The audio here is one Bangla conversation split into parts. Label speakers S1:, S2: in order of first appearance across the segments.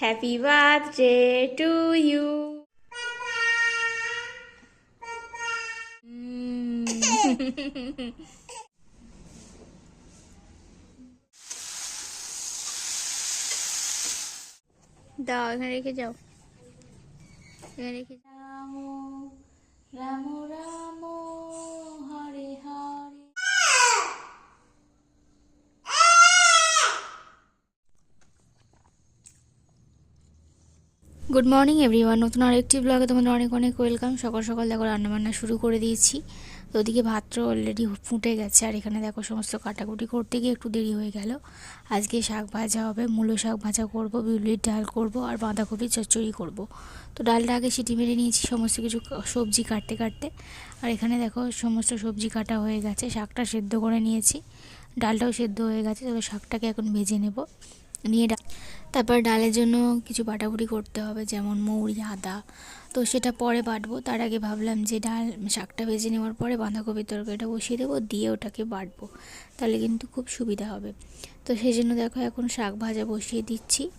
S1: হ্যাপি বার্থডে টু ইউ দাও এখানে রেখে যাও এখানে রেখে Ram Ram Ram Hare Hare good morning everyone নতুন আরেকটি ব্লগে তোমাদের অনেক অনেক ওয়েলকাম সকাল সকাল দেখো রান্নাবান্না শুরু করে দিয়েছি। তো ওদিকে ভাতটা অলরেডি ফুটে গেছে, আর এখানে দেখো সমস্ত কাটাকুটি করতে গিয়ে একটু দেরি হয়ে গেল। আজকে শাক ভাজা হবে, মূলো শাক ভাজা করব, বিউলির ডাল করব, আর বাঁধাকপি চচ্চড়ি করব। তো ডালটা আগে সিটি মেরে নিয়েছি, সমস্ত কিছু সবজি কাটতে কাটতে। আর এখানে দেখো সমস্ত সবজি কাটা হয়ে গেছে, শাকটা সেদ্ধ করে নিয়েছি। ডালটাও সেদ্ধ হয়ে গেছে তবে শাকটাকে এখন ভেজে নেব। নিয়ে তারপর ডালের জন্য কিছু বাটাবুটি করতে হবে, যেমন মৌরি, আদা। তো সেটা পরে বাটবো। তার আগে ভাবলাম যে ডাল, শাকটা ভেজে নেওয়ার পরে বাঁধাকপির তরকারিটা বসিয়ে দেবো, দিয়ে ওটাকে বাটবো। তাহলে কিন্তু খুব সুবিধা হবে। তো সেই জন্য দেখো এখন শাক ভাজা বসিয়ে দিচ্ছি।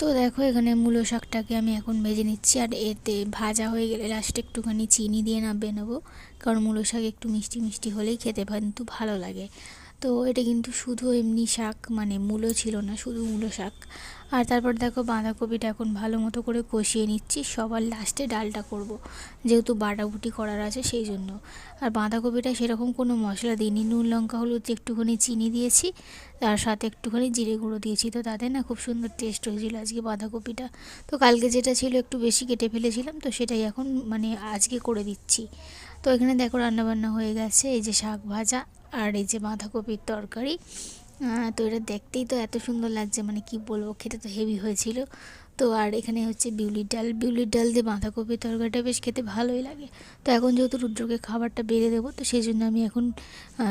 S1: তো দেখো এখানে মূলো শাকটাকে আমি এখন ভেজে নিচ্ছি আর এতে ভাজা হয়ে গেলে লাস্টে একটুখানি চিনি দিয়ে নামিয়ে নেব। কারণ মূলো শাক একটু মিষ্টি মিষ্টি হলেই খেতে কিন্তু ভালো লাগে। তো এটা কিন্তু শুধু এমনি শাক মানে মূলো ছিল না, শুধু মূলো শাক। আর তারপর দেখো বাঁধাকপিটা এখন ভালো মতো করে কষিয়ে নিচ্ছি। সবার লাস্টে ডালটা করব। যেহেতু বাটাবুটি করার আছে সেই জন্য। আর বাঁধাকপিটা সেরকম কোনো মশলা দিইনি। নুন, লঙ্কা, হলুদ একটুখানি চিনি দিয়েছি, তার সাথে একটুখানি জিরে গুঁড়ো দিয়েছি। তো তাতে না খুব সুন্দর টেস্ট হয়েছিল আজকে বাঁধাকপিটা। তো কালকে যেটা ছিল একটু বেশি কেটে ফেলেছিলাম, তো সেটাই এখন মানে আজকে করে দিচ্ছি। তো এখানে দেখো রান্নাবান্না হয়ে গেছে। এই যে শাক ভাজা আর এই যে বাঁধাকপির তরকারি। তো এটা দেখতেই তো এত সুন্দর লাগছে মানে কি বলব, খেতে তো হেভি হয়েছিল। তো আর এখানে হচ্ছে বিউলির ডাল বিউলির ডাল দিয়ে বাঁধাকপির তরকারিটা বেশ খেতে ভালোই লাগে। তো এখন যেহেতু রুদ্রকে খাবারটা বেড়ে দেবো, তো সেই জন্য আমি এখন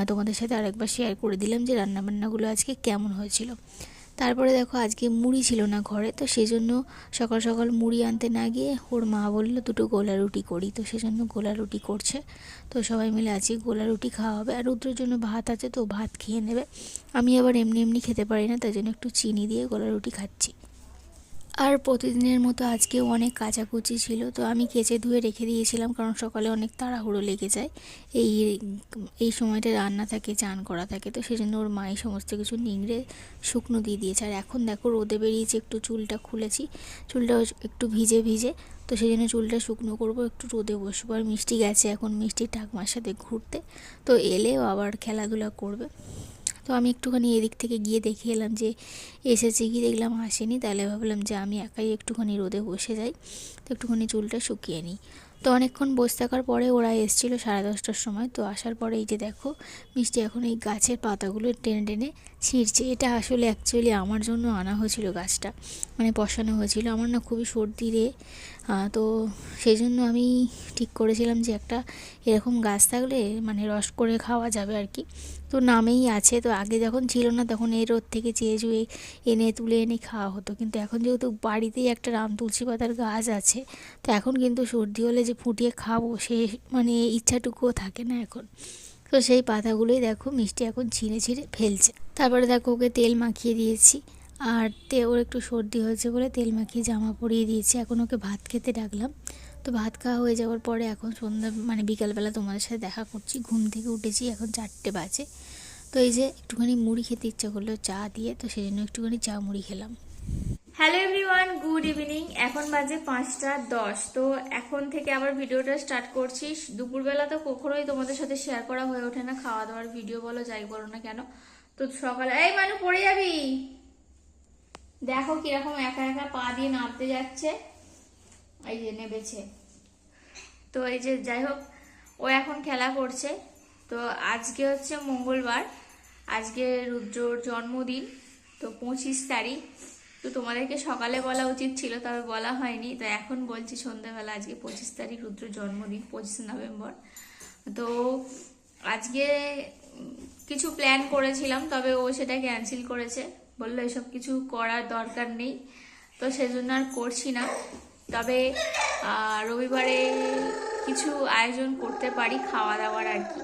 S1: তোমাদের সাথে আরেকবার শেয়ার করে দিলাম যে রান্নাবান্নাগুলো আজকে কেমন হয়েছিল। তারপরে দেখো আজকে মুড়ি ছিল না ঘরে, তো সেজন্য সকাল সকাল মুড়ি আনতে না গিয়ে ওর মা বলল দুটো গোলা রুটি করি, তো সেজন্য গোলা রুটি করছে। তো সবাই মিলে আজকে গোলা রুটি খাওয়া হবে। আর রুদ্রের জন্য ভাত আছে, তো ভাত খেয়ে নেবে। আমি আবার এমনি এমনি খেতে পারি না, তাই জন্য একটু চিনি দিয়ে গোলা রুটি খাচ্ছি। আর প্রতিদিনের মতো আজকে অনেক কাচাকুচি ছিল, তো আমি কেচে ধুয়ে রেখে দিয়েছিলাম কারণ সকালে অনেক তাড়াহুড়ো লেগে যায়। এই এই সময়টা রান্না থাকে, চান করা থাকে, তো সেই জন্য ওর মাই সমস্ত কিছু নিংড়ে শুকনো দিয়ে দিয়েছে। আর এখন দেখো রোদে বেরিয়েছে, একটু চুলটা খুলেছি, চুলটা একটু ভিজে ভিজে, তো সেই জন্য চুলটা শুকনো করব, একটু রোদে বসবো। আর মিষ্টি গেছে এখন, মিষ্টি ঠাকমার সাথে ঘুরতে, তো এলেও আবার খেলাধুলা করবে। তো আমি একটুখানি এদিক থেকে গিয়ে দেখে এলাম যে এসেছে কি, দেখলাম আসেনি, তাহলে ভাবলাম যে আমি একাই একটুখানি রোদে বসে যাই, তো একটুখানি চুলটা শুকিয়ে নিই। তো অনেকক্ষণ বসে থাকার পরে ওরা এসেছিল সাড়ে দশটার সময়, তো আসার পরে এই যে দেখো, মিষ্টি এখন এই গাছের পাতাগুলো টেনে টেনে ছিঁড়ছে এটা আসলে অ্যাকচুয়ালি আমার জন্য আনা হয়েছিল গাছটা। মানে বসানো হয়েছিল। আমার না খুবই সর্দি রে। তো সেই জন্য আমি ঠিক করেছিলাম যে, একটা এরকম গাছ থাকলে মানে রস করে খাওয়া যাবে আর কি তো নামেই আছে। তো আগে যখন ছিল না, তখন এই রোদ থেকে চেয়ে চুয়ে এনে, তুলে এনে খাওয়া হতো। কিন্তু এখন যেহেতু বাড়িতেই একটা রাম তুলসী পাতার গাছ আছে, তো এখন কিন্তু সর্দি হলে যে ফুটিয়ে খাব, সে মানে ইচ্ছাটুকুও থাকে না এখন। তো সেই পাতাগুলোই দেখো মিষ্টি এখন ছিঁড়ে ছিঁড়ে ফেলছে। তারপরে দেখো ওকে তেল মাখিয়ে দিয়েছি। আর তে ওর একটু সর্দি হয়েছে বলে তেল মাখিয়ে জামা পরিয়ে দিয়েছি। এখন ওকে ভাত খেতে ডাকলাম। তো ভাত খাওয়া হয়ে যাওয়ার পরে এখন সন্ধ্যা মানে বিকালবেলা তোমাদের সাথে দেখা করছি। ঘুম থেকে উঠেছি, এখন চারটে বাজে। তো এই যে একটুখানি মুড়ি খেতে ইচ্ছা করল, চা দিয়ে। তো সেই জন্য একটুখানি চা মুড়ি খেলাম। হ্যালো এভরিওয়ান গুড ইভিনিং এখন বাজে পাঁচটা দশ। তো এখন থেকে আবার ভিডিওটা স্টার্ট করছি। দুপুরবেলা তো কখনোই তোমাদের সাথে শেয়ার করা হয়ে ওঠে না। খাওয়া দাওয়ার ভিডিও বলো, যাই বলো না কেন। তো সকালে এই মানু, পড়ে যাবি? দেখো কীরকম একা একা পা দিয়ে নামতে যাচ্ছে। এই যে নেবেছে। তো এই যে যাই হোক, ও এখন খেলা করছে। তো আজকে হচ্ছে মঙ্গলবার। আজকে রুদ্রর জন্মদিন। তো পঁচিশ তারিখ। তো তোমাদেরকে সকালে বলা উচিত ছিল, তবে বলা হয়নি। তো এখন বলছি সন্ধ্যাবেলা, আজকে পঁচিশ তারিখ, রুদ্র জন্মদিন, পঁচিশে নভেম্বর। তো আজকে কিছু প্ল্যান করেছিলাম, তবে ও সেটা ক্যান্সেল করেছে। বলল এসব কিছু করার দরকার নেই, তো সেজন্য আর করছি না। তবে রবিবারে কিছু আয়োজন করতে পারি খাওয়া দাওয়ার আর কি।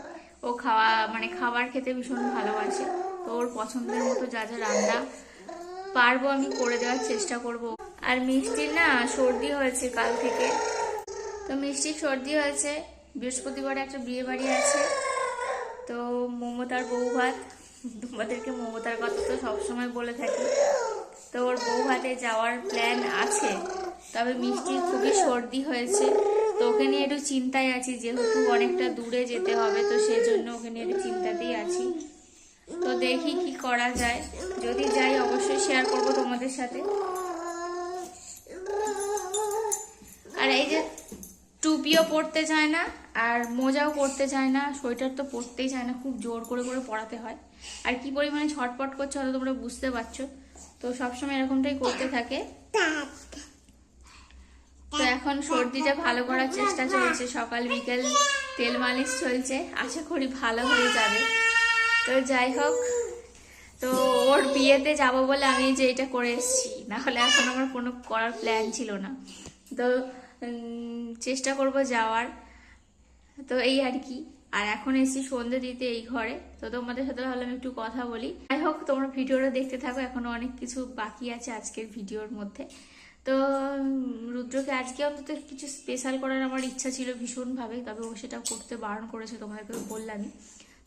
S1: ও খাওয়া মানে খাবার খেতে ভীষণ ভালোবাসে। তো ওর পছন্দের মতো যা যা রান্না পারব আমি, করে দেওয়ার চেষ্টা করব। আর মিষ্টির না সর্দি হয়েছে কাল থেকে। তো মিষ্টির সর্দি হয়েছে। বৃহস্পতিবার একটা বিয়ে বাড়ি আছে। তো মমতার বউ ভাত। তোমাদেরকে মমতার কথা তো সবসময় বলে থাকি। তো ওর বউ ভাতে যাওয়ার প্ল্যান আছে। তবে মিষ্টির খুবই সর্দি হয়েছে। তো ওকে নিয়ে একটু চিন্তায় আছি। যেহেতু অনেকটা দূরে যেতে হবে, তো সেজন্য ওকে নিয়ে একটু চিন্তাতেই আছি। তো দেখি কি করা যায়। যদি যাই, অবশ্যই শেয়ার করব তোমাদের সাথে। আর এই যে টুপিও পরতে চায় না, আর মোজাও পরতে চায় না, সোয়েটার তো পরতেই চায় না, খুব জোর করে করে পড়াতে হয়। আর কি পরিমাণে ছটপট করছে হয়তো তোমরা বুঝতে পারছ। তো সবসময় এরকমটাই করতে থাকে। তো এখন সর্দিটা ভালো করার চেষ্টা চলছে। সকাল বিকেল তেল মালিশ চলছে। আশা করি ভালো হয়ে যাবে। তো যাই হোক, তো ওর বিয়েতে যাব বলে আমি যে এটা করে এসেছি। নাহলে এখন আমার কোনো করার প্ল্যান ছিল না। তো চেষ্টা করব যাওয়ার। তো এই আর কি। আর এখন এসেছি সন্ধে দিতে এই ঘরে। তো তোমাদের সাথে ভাবলাম একটু কথা বলি। যাই হোক, তোমরা ভিডিওটা দেখতে থাকো। এখনও অনেক কিছু বাকি আছে আজকের ভিডিওর মধ্যে। তো রুদ্রকে আজকে অন্তত কিছু স্পেশাল করার আমার ইচ্ছা ছিল ভীষণভাবে। তবে ও সেটা করতে বারণ করেছে তোমাদেরকে বললামই।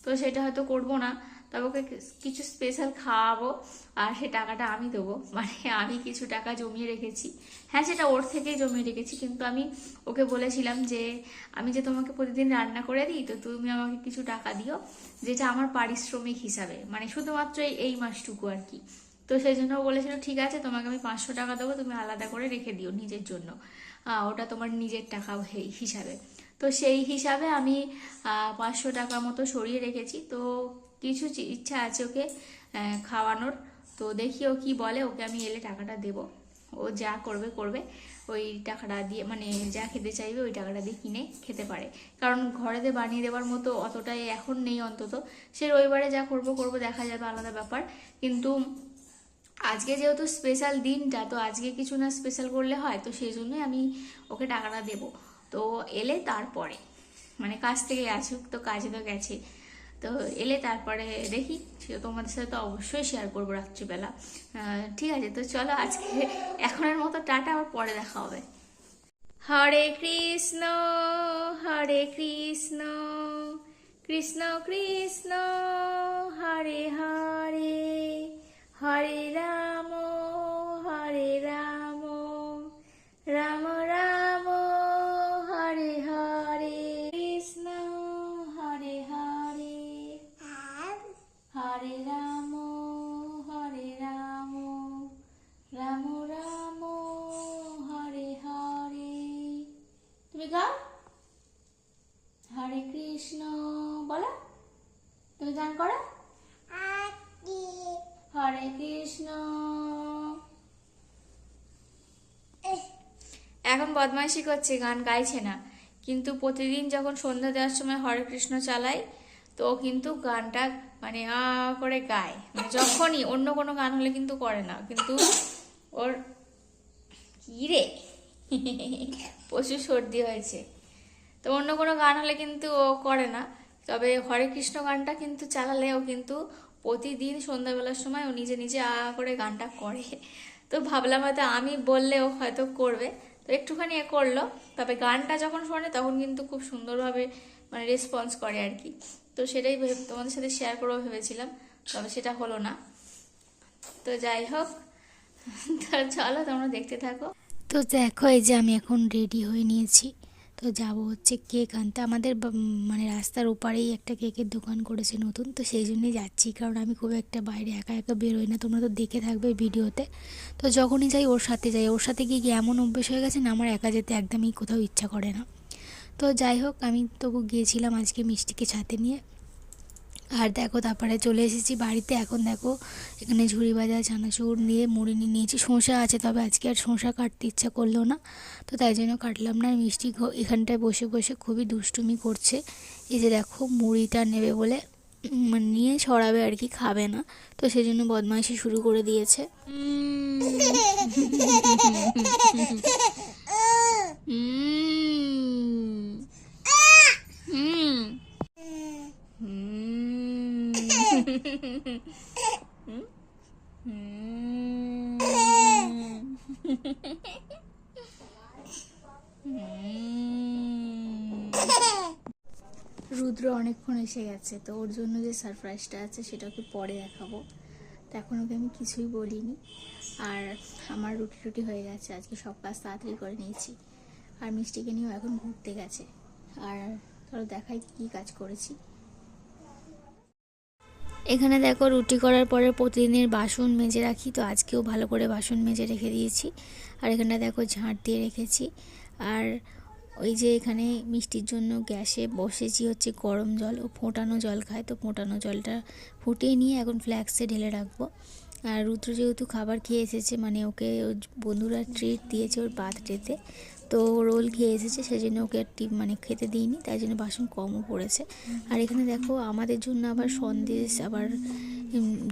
S1: তো সেটা হয়তো করব না, তবে ওকে কিছু স্পেশাল খাওয়াবো, আর সে টাকাটা আমি দেবো। মানে আমি কিছু টাকা জমিয়ে রেখেছি। হ্যাঁ সেটা ওর থেকেই জমিয়ে রেখেছি, কিন্তু আমি ওকে বলেছিলাম যে, আমি যে তোমাকে প্রতিদিন রান্না করে দিই, তো তুমি আমাকে কিছু টাকা দিও, যেটা আমার পারিশ্রমিক হিসাবে। মানে শুধুমাত্র এই- মাসটুকু আর কি। তো সেই জন্য বলেছিল, ঠিক আছে, তোমাকে আমি পাঁচশো টাকা দেবো, তুমি আলাদা করে রেখে দিও নিজের জন্য। ওটা তোমার নিজের টাকা হিসাবে। তো সেই হিসাবে আমি পাঁচশো টাকা মতো সরিয়ে রেখেছি। তো কিছু ইচ্ছা আছে ওকে খাওয়ানোর। তো দেখি ও কি বলে, ওকে আমি এলে টাকাটা দেব। ও যা করবে করবে। ওই টাকাটা দিয়ে মানে যা খেতে চাইবে ওই টাকাটা দিয়ে কিনে খেতে পারে। কারণ ঘরেতে বানিয়ে দেওয়ার মতো অতটাই এখন নেই অন্তত। সে রবিবারে যা করব করব, দেখা যাবে, আলাদা ব্যাপার। কিন্তু আজকে যেহেতু স্পেশাল দিনটা, তো আজকে কিছু না স্পেশাল করলে হয়, তো সেই জন্যই আমি ওকে টাকাটা দেব। তো এলে তারপরে। মানে কাজ থেকে আসুক, তো কাজে তো গেছে। তো এলে তারপরে দেখি তোমাদের সাথে তো অবশ্যই শেয়ার করব রাত্রিবেলা। ঠিক আছে, তো চলো আজকে এখনের মতো টাটা, আবার পরে দেখা হবে। হরে কৃষ্ণ হরে কৃষ্ণ কৃষ্ণ কৃষ্ণ, হরে হরে হরে রাম। তুমি গাও হরে কৃষ্ণ বলো। তুমি গান করো? হরে কৃষ্ণ। এখন বদমাইশি করছে গান গাইছে না। কিন্তু প্রতিদিন যখন সন্ধ্যা দেওয়ার সময় হরে কৃষ্ণ চালাই তো ও কিন্তু গানটা মানে আ করে গায়। মানে যখনই অন্য কোনো গান হলে কিন্তু করে না। কিন্তু ওর প্রচুর সর্দি হয়েছে। তো অন্য কোনো গান হলে কিন্তু ও করে না। তবে হরে কৃষ্ণ গানটা কিন্তু চালালে ও কিন্তু প্রতিদিন সন্ধ্যাবেলার সময় ও নিজে নিজে আ করে গানটা করে। তো ভাবলাম হয়তো আমি বললে ও হয়তো করবে। তো একটুখানি এ করল। তবে গানটা যখন শোনে তখন কিন্তু খুব সুন্দরভাবে মানে রেসপন্স করে আর কি। তো সেটাই তোমাদের সাথে শেয়ার করব ভেবেছিলাম। তবে সেটা হলো না। তো যাই হোক, তো চলো তোমরা দেখতে থাকো।
S2: তো দেখো, এই যে আমি এখন রেডি হয়ে নিয়েছি। তো যাব হচ্ছে কেক আনতে। আমাদের মানে রাস্তার ওপারেই একটা কেকের দোকান করেছে নতুন। তো সেই জন্যই যাচ্ছি, কারণ আমি খুব একটা বাইরে একা একা বেরোই না। তোমরা তো দেখে থাকবে ভিডিওতে তো যখনই যাই, ওর সাথে যাই। ওর সাথে গিয়ে গিয়ে এমন অভ্যেস হয়ে গেছে না, আমার একা যেতে একদমই কোথাও ইচ্ছা করে না। তো যাই হোক, আমি তবু গিয়েছিলাম আজকে মিষ্টিকে সাথে নিয়ে। আর দেখো তারপরে চলে এসেছি বাড়িতে। এখন দেখো এখানে ঝুড়ি ভাজা চানাচুর নিয়ে মুড়ি নিয়ে নিয়েছি। শসা আছে তবে আজকে আর শসা কাটতে ইচ্ছা করল না। তো তাই জন্য কাটলাম না। আর মিষ্টি এখানটায় বসে বসে খুবই দুষ্টুমি করছে। এই যে দেখো মুড়িটা নেবে বলে মানে নিয়ে ছড়াবে আর কি খাবে না। তো সেই জন্য বদমাইশি শুরু করে দিয়েছে।
S1: হুম হুম রুদ্র অনেকক্ষণ এসে গেছে, তো ওর জন্য যে সারপ্রাইজটা আছে সেটা ওকে পরে দেখাবো। তো এখন ওকে আমি কিছুই বলিনি। আর আমার রুটি টুটি হয়ে গেছে, আজকে সব কাজ তাড়াতাড়ি করে নিয়েছি। আর মিষ্টিকে নিয়েও এখন ঘুরতে গেছে। আর ধরো দেখাই কী কাজ করেছি। এখানে দেখো রুটি করার পরে প্রতিদিনের বাসন মেজে রাখি, তো আজকেও ভালো করে বাসন মেজে রেখে দিয়েছি। আর এখানে দেখো ঝাঁট দিয়ে রেখেছি। আর ওই যে এখানে মিষ্টির জন্য গ্যাসে বসেছি হচ্ছে গরম জল, ও ফোটানো জল খায়, তো ফোটানো জলটা ফুটিয়ে নিয়ে এখন ফ্ল্যাক্সে ঢেলে রাখব। আর রুদ্র যেহেতু খাবার খেয়ে এসেছে মানে ওকে ওর বন্ধুরা ট্রিট দিয়েছে ওর বার্থডেতে তো রোল খেয়ে এসেছে সেই জন্য ওকে আর টিপ মানে খেতে দিইনি, তাই জন্য বাসন কমও পড়েছে। আর এখানে দেখো আমাদের জন্য আবার সন্দেশ, আবার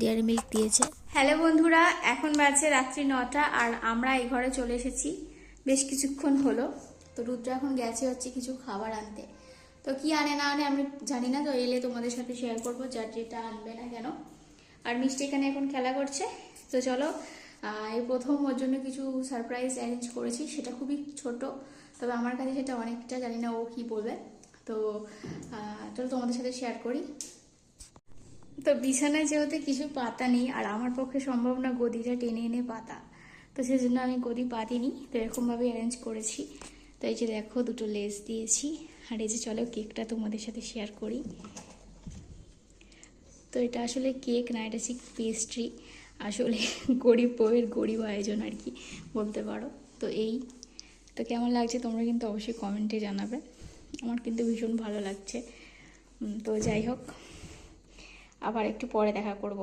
S1: ডেয়ারি মিল্ক দিয়েছে।
S3: হ্যালো বন্ধুরা, এখন বাজে রাত্রি নটা, আর আমরা এই ঘরে চলে এসেছি। বেশ কিছুক্ষণ হলো,
S1: তো রুদ্র এখন গেছে হচ্ছে কিছু খাবার আনতে। তো কি আনে না আনে আমি জানি না, তো এলে তোমাদের সাথে শেয়ার করব, যার যেটা আনবে না কেন। আর মিষ্টি এখানে এখন খেলা করছে, তো চলো এই প্রথম ওর জন্য কিছু সারপ্রাইজ অ্যারেঞ্জ করেছি, সেটা খুবই ছোট, তবে আমার কাছে সেটা অনেকটা জানি না ও কি বলবে। তো চলো তোমাদের সাথে শেয়ার করি। তো বিছানায় যেহেতু কিছু পাতা নেই, আর আমার পক্ষে সম্ভব না গদিটা টেনে এনে পাতা, তো সেই জন্য আমি গদি পাতিনি তো এরকমভাবে অ্যারেঞ্জ করেছি। তো এই যে দেখো, দুটো লেস দিয়েছি, আর এই যে চলো কেকটা তোমাদের সাথে শেয়ার করি। তো এটা আসলে কেক না, এটা ঠিক পেস্ট্রি আসলে গরিব বউয়ের গরিব আয়োজন আর কি বলতে পারো। তো এই, তো কেমন লাগছে তোমরা কিন্তু অবশ্যই কমেন্টে জানাবে। আমার কিন্তু ভীষণ ভালো লাগছে। তো যাই হোক, আবার একটু পরে দেখা করব।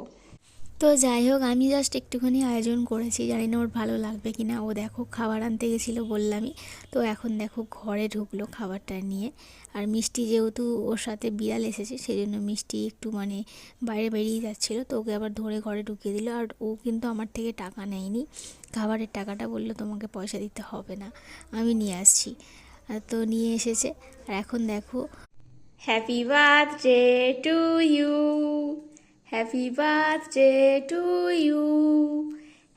S1: তো যাই হোক, আমি জাস্ট একটুখানি আয়োজন করেছি, জানি না ওর ভালো লাগবে কি না ও দেখো খাবার আনতে গেছিল বললামই। তো এখন দেখো ঘরে ঢুকলো খাবারটা নিয়ে। আর মিষ্টি যেহেতু ওর সাথে বিড়াল এসেছে সেই জন্য মিষ্টি একটু মানে বাইরে বেরিয়ে যাচ্ছিল। তো ওকে আবার ধরে ঘরে ঢুকিয়ে দিল। আর ও কিন্তু আমার থেকে টাকা নেয়নি। খাবারের টাকাটা বলল, তোমাকে পয়সা দিতে হবে না। আমি নিয়ে আসছি। তো নিয়ে এসেছে। আর এখন দেখো
S3: happy birthday to you happy birthday to you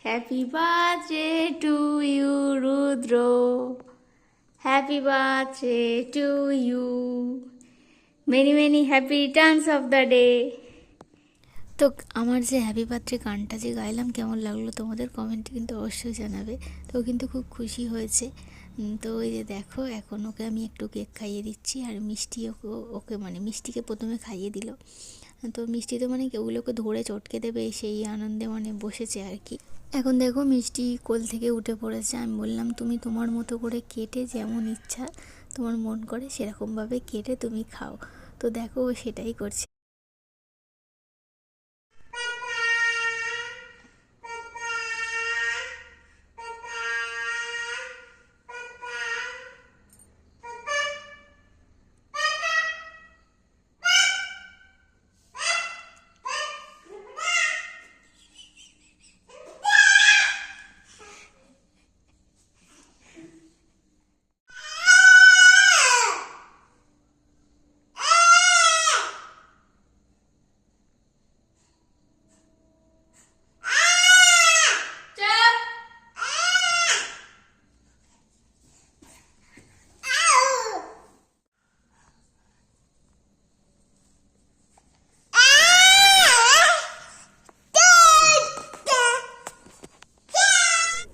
S3: happy birthday to you Rudra happy birthday to you many many happy returns of the day
S1: তো আমার যে হ্যাপি বার্থডে গানটা যে গাইলাম, কেমন লাগল তোমাদের কমেন্টে কিন্তু অবশ্যই জানাবে। তো কিন্তু খুব খুশি হয়েছে। তো ওই যে দেখো, এখন ওকে আমি একটু কেক খাইয়ে দিচ্ছি, আর মিষ্টি ওকে ওকে মানে মিষ্টিকে প্রথমে খাইয়ে দিল। তো মিষ্টি তো মানে ওগুলোকে ধরে চটকে দেবে, সেই আনন্দে মানে বসেছে আর কি। এখন দেখো মিষ্টি কোল থেকে উঠে পড়েছে। আমি বললাম, তুমি তোমার মতো করে কেটে যেমন ইচ্ছা তোমার মন করে সেরকমভাবে কেটে তুমি খাও। তো দেখো সেটাই করছে।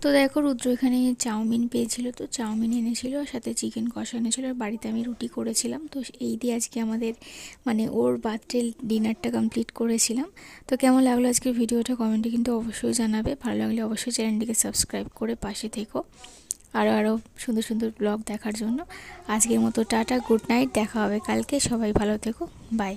S1: তো দেখো রুদ্র এখানে চাউমিন পেয়েছিল, তো চাউমিন এনেছিল, আর সাথে চিকেন কষা এনেছিল, আর বাড়িতে আমি রুটি করেছিলাম। তো এই দিয়ে আজকে আমাদের মানে ওর বার্থডে ডিনারটা কমপ্লিট করেছিলাম। তো কেমন লাগল আজকের ভিডিওটা কমেন্টে কিন্তু অবশ্যই জানাবে। ভালো লাগলে অবশ্যই চ্যানেলটিকে সাবস্ক্রাইব করে পাশে থেকো। আরও আরও সুন্দর সুন্দর ব্লগ দেখার জন্য। আজকের মতো টাটা গুড নাইট দেখা হবে কালকে। সবাই ভালো থেকো বাই